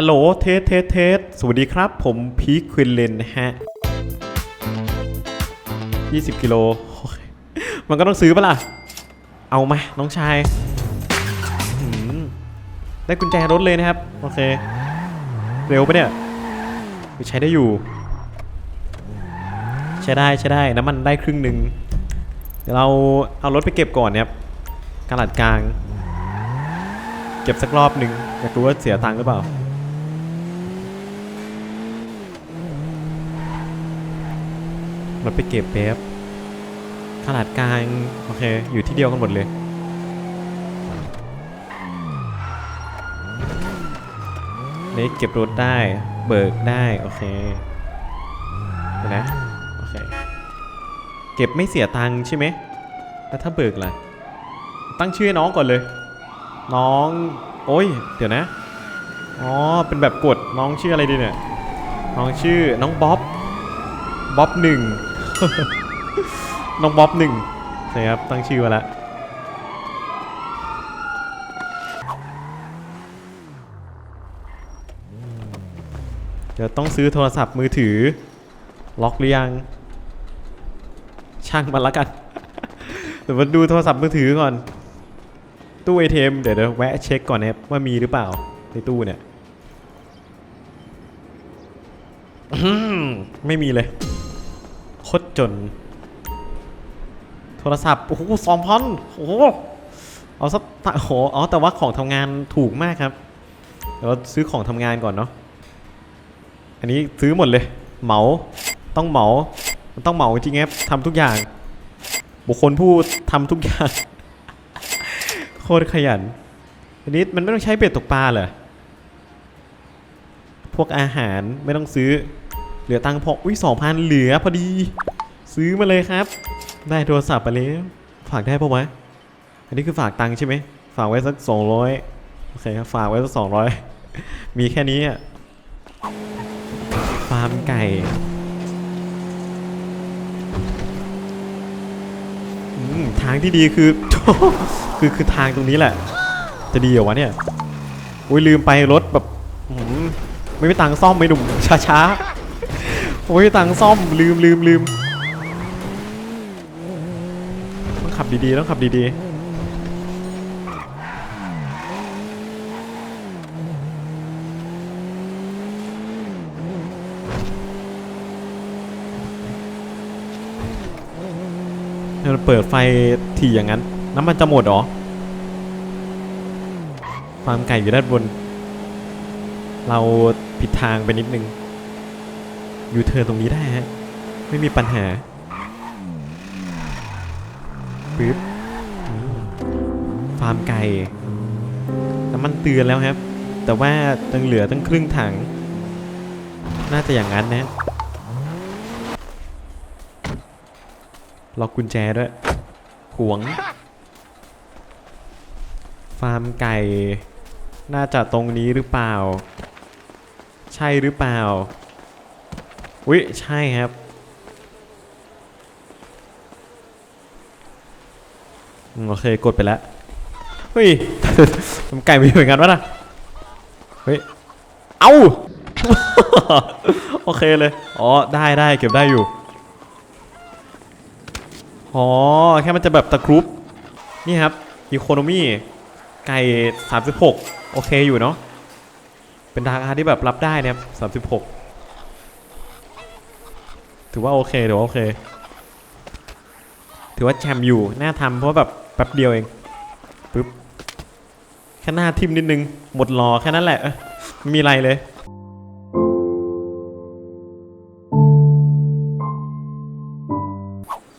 ฮัลโหลเทสเทสเทสสวัสดีครับ ผมพีคควินเลนนะฮะ 20 กิโล มันก็ต้องซื้อปะล่ะ เอามา น้องชาย ได้กุญแจรถเลยนะครับ โอเค เร็วปะเนี่ยใช้ได้อยู่ ใช้ได้ใช้ได้ น้ำมันได้ครึ่งหนึ่งเดี๋ยวเราเอารถไปเก็บก่อนเนี่ยครับกระดกลาง เก็บสักรอบหนึ่งอยากรู้ว่าเสียตังค์หรือเปล่า รถไปเก็บเป๊บขนาดกลางโอเค อยู่ที่เดียวกันหมดเลย นี่เก็บรถได้ เบิกได้ โอเคเดี๋ยวนะ โอเค เก็บไม่เสียตังค์ใช่ไหม แล้วถ้าเบิกล่ะ ตั้งชื่อน้องก่อนเลย น้อง โอ้ย เดี๋ยวนะ อ๋อ เป็นแบบกด น้องชื่ออะไรดีเนี่ย น้องชื่อน้องบ๊อบ บ๊อบหนึ่ง น้องบ๊อบหนึ่งใช่ครับตั้งชื่อมาแล้วเดี๋ยวต้องซื้อโทรศัพท์มือถือ ล็อกหรือยัง ช่างมันละกัน เดี๋ยวมาดูโทรศัพท์มือถือก่อน ตู้ ATM เดี๋ยวเดี๋ยวแวะเช็คก่อนนะครับว่ามีหรือเปล่าในตู้เนี่ยไม่มีเลย คตรจน โทรศัพท์ โอ้โหสองพันโอ้โห เอาสักโอ้โหอ๋อแต่ว่าของทำงานถูกมากครับ เดี๋ยวเราซื้อของทำงานก่อนเนาะ อันนี้ซื้อหมดเลย เหมา ต้องเหมา มันต้องเหมาจริงครับทำทุกอย่าง บุคคลผู้ทำทุกอย่าง โคตรขยัน อันนี้มันไม่ต้องใช้เบ็ดตกปลาเหรอ พวกอาหารไม่ต้องซื้อ เหลือตังค์พออุ้ยสองพันเหลือพอดี ซื้อมาเลยครับ ได้โทรศัพท์ไปแล้วฝากได้ปะวะอันนี้คือฝากตังค์ใช่ไหมฝากไว้สักสองร้อยโอเคครับฝากไว้สักสองร้อยมีแค่นี้อะฟาร์มไก่ทางที่ดีคือคือคือทางตรงนี้แหละ จะดีเหรอวะเนี่ยโอ้ยลืมไปรถแบบไม่มีตังค์ซ่อมไม่หนุ่มช้าช้าๆ โอ้ยตังซ่อมลืมลืมลืมต้องขับดีๆต้องขับดีๆเราเปิดไฟถี่อย่างนั้น น้ำมันจะหมดหรอฟาร์มไก่อยู่ด้านบน เราผิดทางไปนิดนึง ยูเธอตรงนี้ได้ฮะ ไม่มีปัญหาปึ๊บฟาร์มไก่น้ำมันเตือนแล้วครับ แต่ว่าตังเหลือตั้งครึ่งถัง น่าจะอย่างนั้นนะล็อกกุญแจด้วยหวง ฟาร์มไก่ น่าจะตรงนี้หรือเปล่า ใช่หรือเปล่า อุ้ยใช่ครับ โอเคกดไปแล้ว เฮ้ยฟาร์มไก่มีเหมือนกันวะนะเฮ้ย เอา โอเคเลย อ๋อ ได้ได้เก็บได้อยู่ อ๋อ แค่มันจะแบบตะครุบ นี่ครับอีโคโนมี่ไก่ 36 โอเคอยู่เนาะ เป็นราคาที่แบบรับได้เนี่ย36 ถือว่าโอเคถือว่าโอเค ถือว่าแชมป์อยู่ น่าทำเพราะแบบแป๊บเดียวเองปึ๊บแค่หน้าทิมนิดนึง หมดรอแค่นั้นแหละม่มีอะไรเลย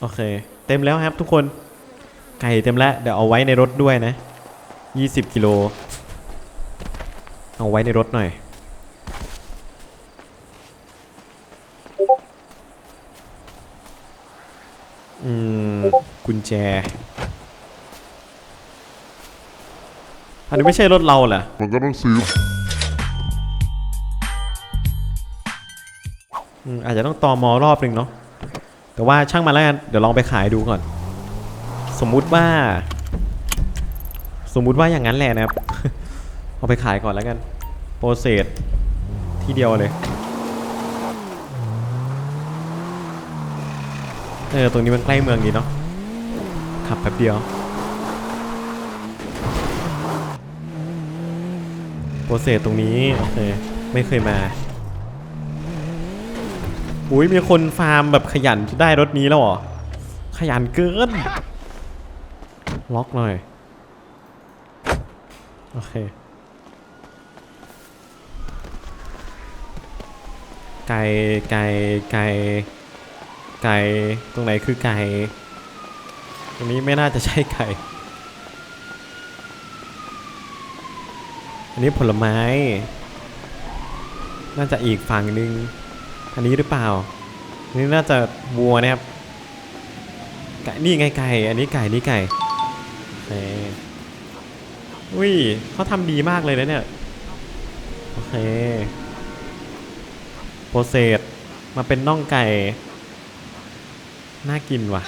โอเค เต็มแล้วครับทุกคน ไก่เต็มแล้ว เดี๋ยวเอาไว้ในรถด้วยนะ 20 กิโล เอาไว้ในรถหน่อย อืม กุญ แจ อันนี้ไม่ใช่รถเราเหรอ มันก็ต้องซื้ออืมอาจจะต้องตอมอรอบหนึ่งเนาะ แต่ว่าช่างมาแล้วกันเดี๋ยวลองไปขายดูก่อน สมมุติว่า สมมุติว่าอย่างนั้นแหละนะครับ เอาไปขายก่อนแล้วกันรเซสที่เดียวเลย เออ ตรงนี้มันใกล้เมืองดีเนาะ ขับแป๊บเดียวโปรเซสตรงนี้โอเคไม่เคยมาอุ้ยมีคนฟาร์มแบบขยันได้รถนี้แล้วเหรอ ขยันเกิน ล็อกหน่อย โอเค ไก่ไก่ไก่ไก่ตรงไหนคือไก่ รงนี้ไม่น่าจะใช่ไก่ อันนี้ผลไม้ น่าจะอีกฝั่งหนึ่ง อันนี้หรือเปล่า อันนี้น่าจะวัวนะครับ ไก่นี่ไงไก่ อันนี้ไก่นี่ไก่โอเคอุ้ยเขาทำดีมากเลยนะเนี่ย โอเค โปรเซสมาเป็นน่องไก่ น่ากินว่ะ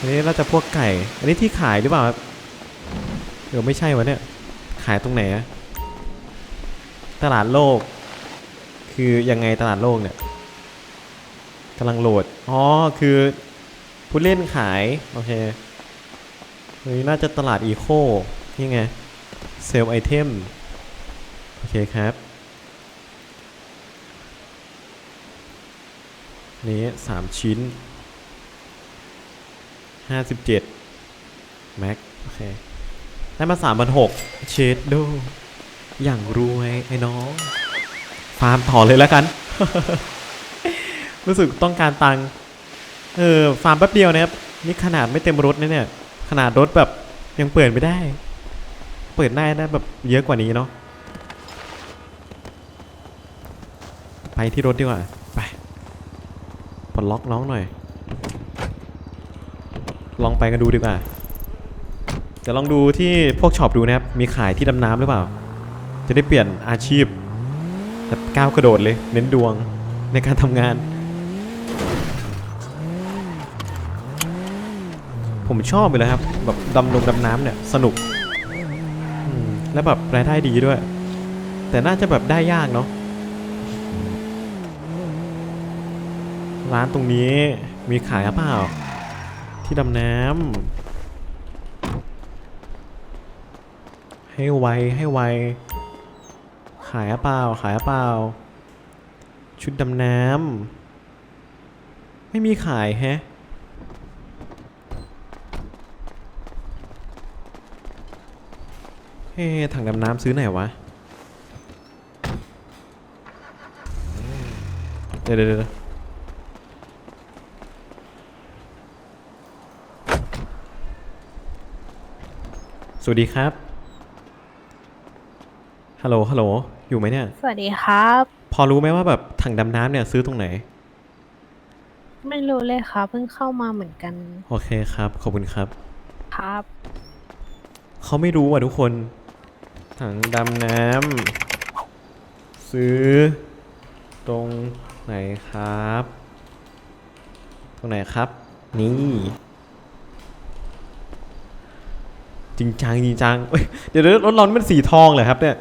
อันนี้น่าจะพวกไก่ อันนี้ที่ขายหรือเปล่าครับเดี๋ยวไม่ใช่วะเนี่ย ขายตรงไหนอะตลาดโลก คือยังไงตลาดโลกเนี่ยกำลังโหลด อ๋อ คือผู้เล่นขาย โอเคเฮ้ยน่าจะตลาดอีโคนี่ไง เซลไอเทม โอเคครับ นี้สามชิ้น ห้าสิบเจ็ดแม็กโอเคได้มาสามพันหกเชดโดอย่างรวยไอ้น้อง ฟาร์มต่อเลยแล้วกัน รู้สึกต้องการตังค์เออฟาร์มแป๊บเดียวนะครับนี่ขนาดไม่เต็มรถนะเนี่ย ขนาดรถแบบยังเปิดไม่ได้ เปิดได้นะแบบเยอะกว่านี้เนาะไปที่รถดีกว่า ไปปลดล็อกน้องหน่อย ลองไปกันดูดีกว่าเดี๋ยวลองดูที่พวกช็อปดูนะครับ มีขายที่ดำน้ำหรือเปล่า จะได้เปลี่ยนอาชีพแบบก้าวกระโดดเลย เน้นดวงในการทำงาน ผมชอบไปเลยครับ แบบดำลงดำน้ำเนี่ย สนุก และแบบรายได้ดีด้วย แต่น่าจะแบบได้ยากเนาะร้านตรงนี้มีขายหรือเปล่า ที่ดำน้ำให้ไวให้ไว ขายหรือเปล่าขายหรือเปล่า ชุดดำน้ำไม่มีขายแฮะเฮ้ถังดำน้ำซื้อไหนวะ เดี๋ยวเดี๋ยวเดี๋ยว สวัสดีครับ ฮัลโหล ฮัลโหล อยู่ไหมเนี่ย สวัสดีครับ พอรู้ไหมว่าแบบถังดำน้ำเนี่ยซื้อตรงไหน ไม่รู้เลยครับเพิ่งเข้ามาเหมือนกันโอเคครับ ขอบคุณครับ ครับ เขาไม่รู้อะทุกคน ถังดำน้ำซื้อ ตรงไหนครับ ตรงไหนครับ นี่ จริงจังจริงจังเดี๋ยวรถร้อนมันสีทองเหรอครับเนี่ย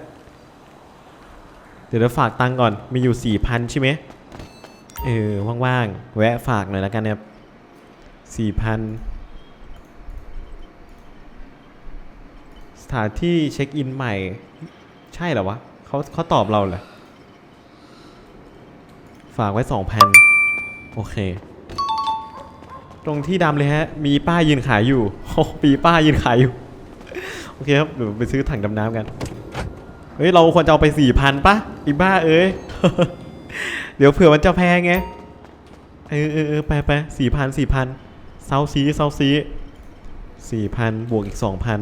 เดี๋ยวเดี๋ยวฝากตังก่อน มีอยู่สี่พันใช่ไหมเออ ว่างๆ แวะฝากหน่อยแล้วกันเนี่ยสี่พันสถานที่เช็คอินใหม่ ใช่เหรอวะเขาเขาตอบเราเหรอ ฝากไว้สองพันโอเค ตรงที่ดำเลยฮะ มีป้ายยืนขายอยู่ โอ้ปีป้ายยืนขายอยู่ โอเคครับเดี๋ยวไปซื้อถังดำน้ำกัน เฮ้ย เราควรจะเอาไปสี่พันปะอีบ้าเอ้ย เดี๋ยวเผื่อมันจะแพงไง เออเออเออไปไปสี่พันสี่พันเซาซีเซาซีสี่พันบวกอีกสองพัน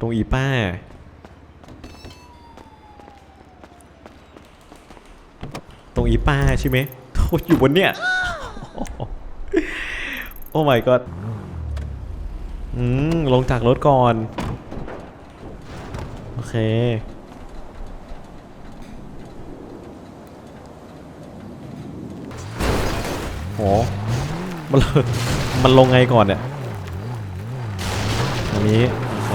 ตรงอีป้า ตรงอีป้าใช่ไหมโอ้ยอยู่บนเนี่ย โอ้ my god อืม ลงจากรถก่อน โอเค โห มันมันลงไงก่อนเนี่ยอันนี้ โอเค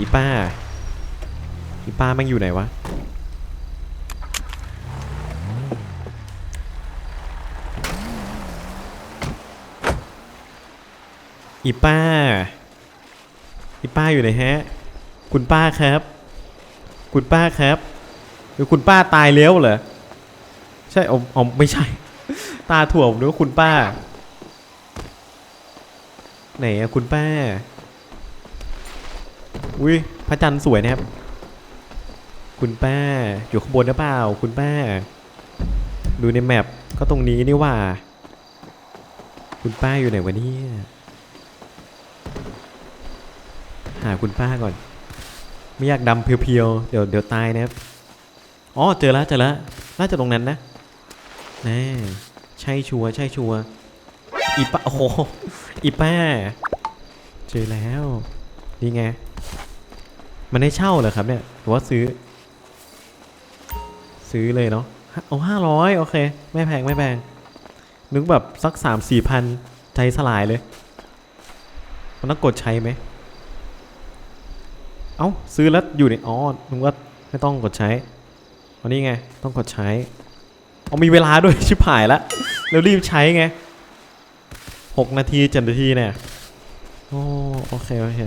อีป้า อีป้าม่งอยู่ไหนวะ อีป้า อีป้าอยู่ไหนฮะ คุณป้าครับ คุณป้าครับหรือคุณป้าตายแล้วเหรอ ใช่อ๋อไม่ใช่ ตาถั่วมหรือว่าคุณป้า ไหนอะคุณป้า อุ้ยพระจันทร์สวยนะครับ คุณป้า อยู่ข้างบนหรือเปล่า คุณป้า ดูในแมปก็ตรงนี้นี่ว่า คุณป้าอยู่ไหนวะเนี่ย หาคุณป้าก่อน ไม่อยากดำเพียวๆ เดี๋ยวเดี๋ยวตายนะครับ อ๋อ เจอแล้วเจอแล้วน่าจะตรงนั้นนะแน่ใช่ชัวใช่ชัวอีป้า โอ้โห อีป้า เจอแล้ว นี่ไง มันได้เช่าเหรอครับเนี่ย หรือว่าซื้อ ซื้อเลยเนาะฮะเอาห้าร้อยโอเค ไม่แพงไม่แพง นึกแบบสักสามสี่พันใจสลายเลย มันต้องกดใช้ไหม เอ้าซื้อแล้วอยู่ในอ๋อนึกว่าไม่ต้องกดใช้อันนี้ไงต้องกดใช้เอามีเวลาด้วยชิบหายละแล้วรีบใช้ไงหกนาทีเจ็ดนาทีเนี่ยโอ้โอเคโอเค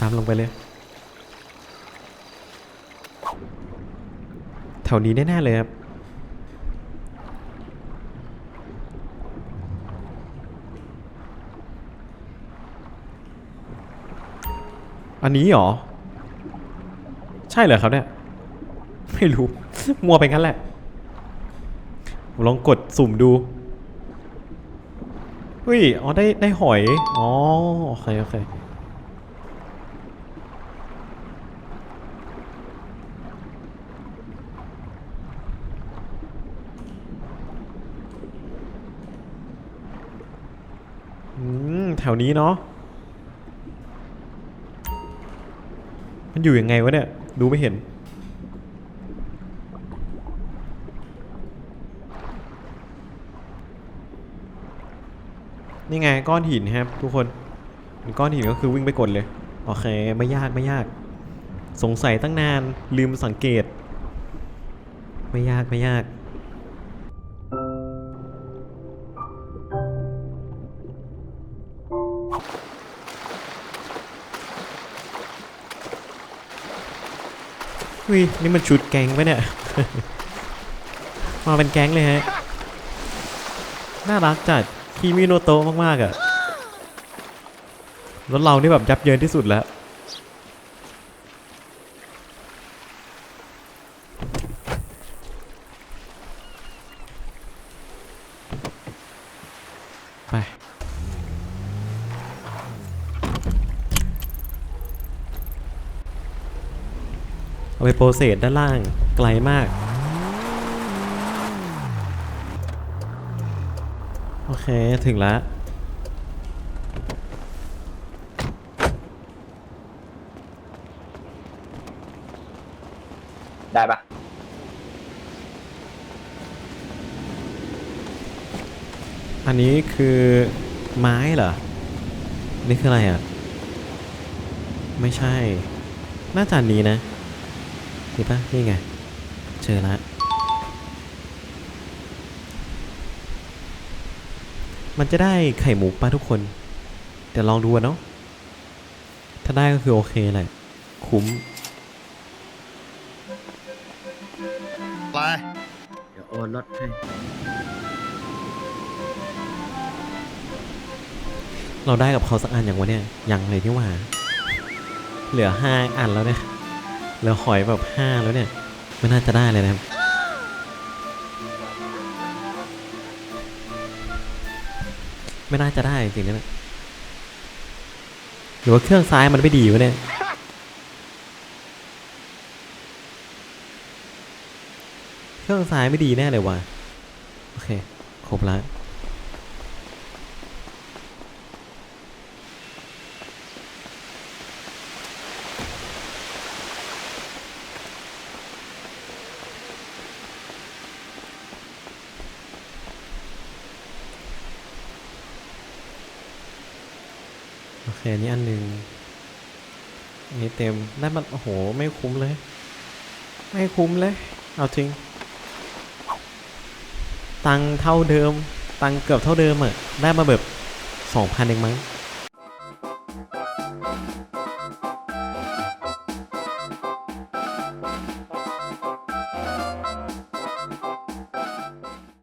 ตามลงไปเลยแถวนี้แน่ๆเลยครับ อันนี้เหรอ ใช่เหรอครับเนี่ย ไม่รู้ มัวไปงั้นแหละผมลองกดสุ่มดูเฮ้ย อ๋อ ได้ ได้หอย อ๋อ โอเค โอเค อืม แถวนี้เนาะ อยู่ยังไงวะเนี่ย ดูไม่เห็น นี่ไงก้อนหินครับทุกคนก้อนหินก็คือวิ่งไปกดเลย โอเค ไม่ยากไม่ยาก สงสัยตั้งนานลืมสังเกต ไม่ยากไม่ยากุ้ยนี่มันชุดแก๊งปเนี่ย มาเป็นแก๊งเลยฮะ น่ารักจัดคีมิโนโตะมากๆอะ่ะ รถเรานี่แบบยับเยินที่สุดแล้ว ไป เอาไปโปรเซสด้านล่างไกลมาก โอเค ถึงแล้วได้ปะอันนี้คือไม้เหรอ นี่คืออะไรอะ ไม่ใช่ น่าจะอันนี้นะ นี่ปะนี่ไง เจอละมันจะได้ไข่หมูปะทุกคน เดี๋ยวลองดูอะเนาะ ถ้าได้ก็คือโอเคแหละ คุ้มไปเดี๋ยวโอนรถให้ เราได้กับเขาสักอันอย่างวะเนี่ย ยังเลยที่ว่า เหลือห้าอันแล้วเนี่ย เหลือหอยแบบห้าแล้วเนี่ย ไม่น่าจะได้เลยนะครับ ไม่น่าจะได้จริงๆนะหรือว่าเครื่องซ้ายมันไม่ดีวะเนี่ยเครื่องซ้ายไม่ดีแน่เลยว่ะโอเค ครบแล้ว โอเคนี่อันหนึ่งนี่เต็มได้มันโอ้โห ไม่คุ้มเลย ไม่คุ้มเลย เอาจริง ตังค์เท่าเดิม ตังค์เกือบเท่าเดิมอะได้มาแบบสองพันเองมั้ง